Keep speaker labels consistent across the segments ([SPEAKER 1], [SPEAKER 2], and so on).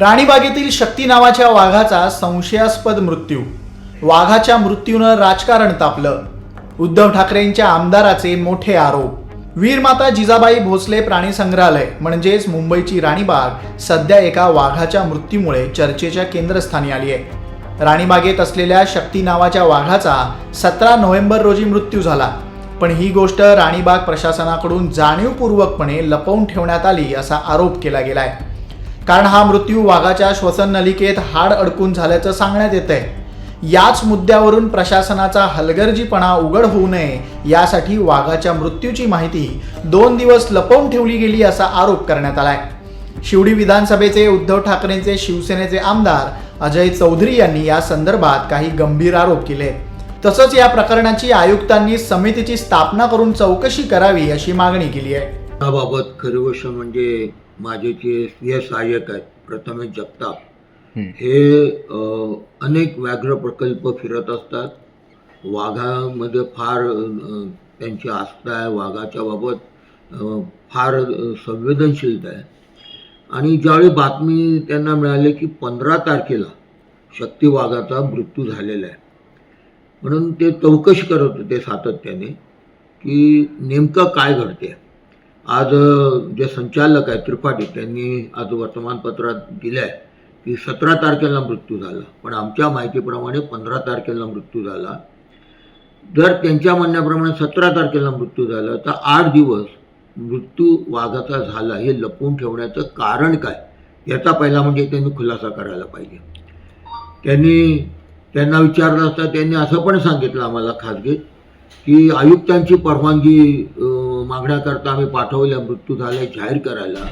[SPEAKER 1] राणीबागेतील शक्ती नावाच्या वाघाचा संशयास्पद मृत्यू. वाघाच्या मृत्यूनं राजकारण तापलं. उद्धव ठाकरेंच्या आमदाराचे मोठे आरोप. वीरमाता जिजाबाई भोसले प्राणी संग्रहालय म्हणजेच मुंबईची राणीबाग सध्या एका वाघाच्या मृत्यूमुळे चर्चेच्या केंद्रस्थानी आली आहे. राणीबागेत असलेल्या शक्ती नावाच्या वाघाचा सतरा नोव्हेंबर रोजी मृत्यू झाला. पण ही गोष्ट राणीबाग प्रशासनाकडून जाणीवपूर्वकपणे लपवून ठेवण्यात आली असा आरोप केला गेला आहे कारण हा मृत्यू वाघाच्या श्वसन नलिकेत हाड अडकून झाल्याचं सांगण्यात येत आहे याच मुद्द्यावरून प्रशासनाचा हलगर्जीपणा उघड होऊ नये यासाठी वाघाच्या मृत्यूची माहिती दोन दिवस लपवून ठेवली गेली असा आरोप करण्यात आलाय. शिवडी विधानसभेचे उद्धव ठाकरेंचे शिवसेनेचे आमदार अजय चौधरी यांनी या संदर्भात काही गंभीर आरोप केले. तसंच या प्रकरणाची आयुक्तांनी समितीची स्थापना करून चौकशी करावी अशी मागणी केली आहे.
[SPEAKER 2] याबाबत खरी गोष्ट म्हणजे माझे जे स्वीय सहाय्यक आहेत प्रथमेश जगताप हे अनेक व्याघ्र प्रकल्प फिरत असतात. वाघामध्ये फार त्यांची आस्था आहे वाघाच्या बाबत फार संवेदनशीलता आहे. आणि ज्यावेळी बातमी त्यांना मिळाली की पंधरा तारखेला शक्ती वाघाचा मृत्यू झालेला आहे. म्हणून ते चौकशी करत होते सातत्याने की नेमकं काय घडते आज जे संचालक आहेत त्रिपाठी त्यांनी आज वर्तमानपत्रात दिलं आहे की सतरा तारखेला मृत्यू झाला. पण आमच्या माहितीप्रमाणे पंधरा तारखेला मृत्यू झाला. जर त्यांच्या म्हणण्याप्रमाणे सतरा तारखेला मृत्यू झाला तर आठ दिवस मृत्यू वाघाचा झाला हे लपवून ठेवण्याचं कारण काय? याचा पहिला म्हणजे त्यांनी खुलासा करायला पाहिजे. त्यांनी त्यांना विचारलं असता त्यांनी असं पण सांगितलं आम्हाला खासगीत की आयुक्तांची परवानगी मागण्याकरता आम्ही पाठवल्या मृत्यू झाल्या जाहीर करायला.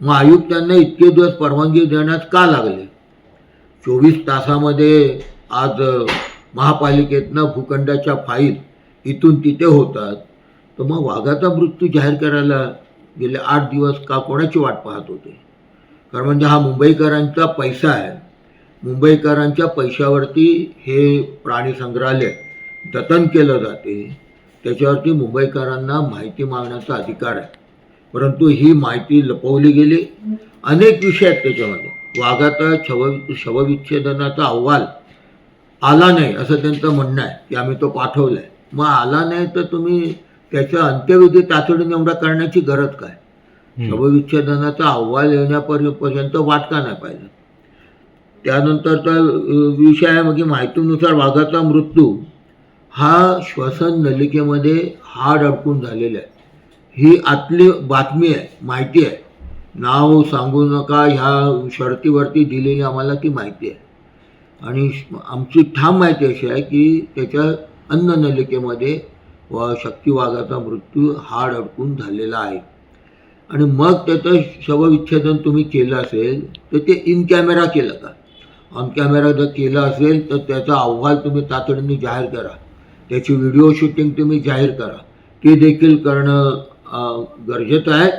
[SPEAKER 2] मग आयुक्तांना इतके दिवस परवानगी देण्यास का लागले? चोवीस तासामध्ये आज महापालिकेतनं भूखंडाच्या फाईल इथून तिथे होतात. तर मग वाघाचा मृत्यू जाहीर करायला गेले आठ दिवस का कोणाची वाट पाहत होते? कारण म्हणजे हा मुंबईकरांचा पैसा आहे. मुंबईकरांच्या पैशावरती हे प्राणी संग्रहालय जतन केलं जाते. त्याच्यावरती मुंबईकरांना माहिती मागण्याचा अधिकार आहे. परंतु ही माहिती लपवली गेली. अनेक विषय आहेत त्याच्यामध्ये. वाघाचा शव शवविच्छेदनाचा अहवाल आला नाही असं त्यांचं म्हणणं आहे की आम्ही तो पाठवला आहे मग आला नाही तर तुम्ही त्याच्या अंत्यविधी तातडीने एवढा करण्याची गरज काय? शवविच्छेदनाचा अहवाल येण्यापर्यंत वाट का नाही पाहिजे त्यानंतर तर विषय आहे म्हणजे माहितीनुसार वाघाचा मृत्यू हा श्वसन नलिकेमध्ये हाड अडकून झालेला आहे. ही आतली बातमी आहे माहिती आहे. नाव सांगू नका ह्या शर्तीवरती दिलेली आम्हाला ती माहिती आहे. आणि आमची ठाम माहिती अशी आहे की त्याच्या अन्न नलिकेमध्ये व शक्तिवाघाचा मृत्यू हाड अडकून झालेला आहे. आणि मग त्याचं शवविच्छेदन तुम्ही केलं असेल तर ते इन कॅमेरा केलं का? ऑन कॅमेरा जर केलं असेल तर त्याचा अहवाल तुम्ही तातडीने जाहीर करा. त्याची व्हिडिओ शूटिंग तुम्ही जाहीर करा. ते देखील करणं गरजेचं आहे.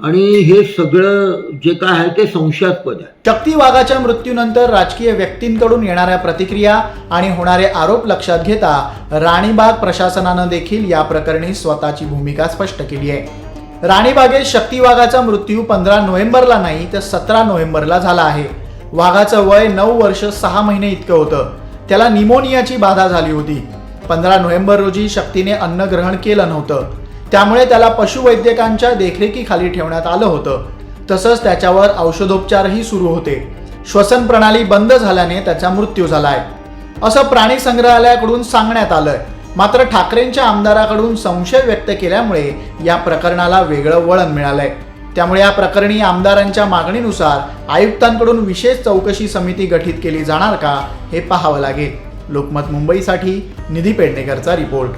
[SPEAKER 2] आणि हे सगळं जे काय आहे ते संशयास्पद आहे.
[SPEAKER 1] शक्ती वाघाच्या मृत्यूनंतर राजकीय व्यक्तींकडून येणाऱ्या प्रतिक्रिया आणि होणारे आरोप लक्षात घेता राणीबाग प्रशासनानं देखील या प्रकरणी स्वतःची भूमिका स्पष्ट केली आहे. राणीबागेत शक्ती वाघाचा मृत्यू पंधरा नोव्हेंबरला नाही तर सतरा नोव्हेंबरला झाला आहे. वाघाचं वय नऊ वर्ष सहा महिने इतकं होतं. त्याला निमोनियाची बाधा झाली होती. पंधरा नोव्हेंबर रोजी शक्तीने अन्न ग्रहण केलं नव्हतं. त्यामुळे त्याला पशुवैद्यकांच्या देखरेखीखाली ठेवण्यात आलं होतं. तसंच त्याच्यावर औषधोपचारही सुरू होते. श्वसन प्रणाली बंद झाल्याने त्याचा मृत्यू झालाय. असं प्राणी संग्रहालयाकडून सांगण्यात आलंय. मात्र ठाकरेंच्या आमदाराकडून संशय व्यक्त केल्यामुळे या प्रकरणाला वेगळं वळण मिळालंय. त्यामुळे या प्रकरणी आमदारांच्या मागणीनुसार आयुक्तांकडून विशेष चौकशी समिती गठीत केली जाणार का हे पाहावं लागेल. लोकमत मुंबईसाठी निधी पेडणेकरचा रिपोर्ट.